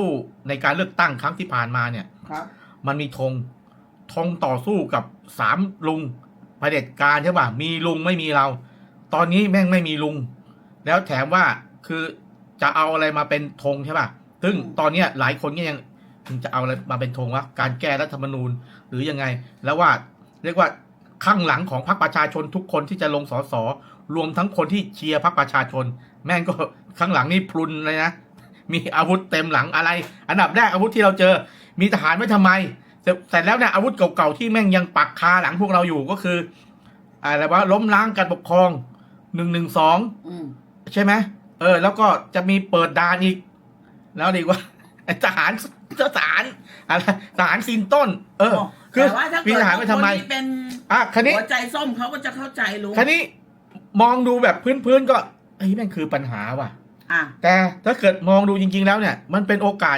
สู้ในการเลือกตั้งครั้งที่ผ่านมาเนี่ยครับ มันมีธงธงต่อสู้กับสามลุงเผด็จการใช่ป่ะมีลุงไม่มีเรา ตอนนี้แม่งไม่มีลุง แล้วแถมว่าคือจะเอาอะไรมาเป็นธงใช่ป่ะซึ่งตอนเนี้ยหลายคนก็ยังมึงจะเอาอะไรมาเป็นธงวะการแก้รัฐธรรมนูญหรือยังไง แล้วว่าเรียกว่าข้างหลังของพรรคประชาชนทุกคนที่จะลงสสรวมทั้งคนที่เชียร์พรรคประชาชน แม่งก็ข้างหลังนี่พลุนเลยนะ มีอาวุธเต็มหลังอะไร อันดับแรกอาวุธที่เราเจอ มีทหารไว้ทำไมเสร็จเสร็จแล้วเนี่ยอาวุธเก่าๆที่แม่งยังปักคาหลังพวกเราอยู่ก็คืออะไรว่าล้มล้างการปกครองหนึ่งหนึ่งสองอืมใช่ไหมเออ แล้วก็จะมีเปิดด่านอีก แล้วดีกว่าทหารทหารอะไรทหารซีนต้น เออ คือแต่ว่าถ้ามีเกิดทหารไว้ทำไมคนที่เป็นอะคันนี้หัวใจส้มเขาก็จะเข้าใจรู้คันนี้มองดูแบบพื้นๆก็เอ้ยแม่งคือปัญหาว่ะ อะแต่ถ้าเกิดมองดูจริง ๆ แล้วเนี่ย มันเป็นโอกาส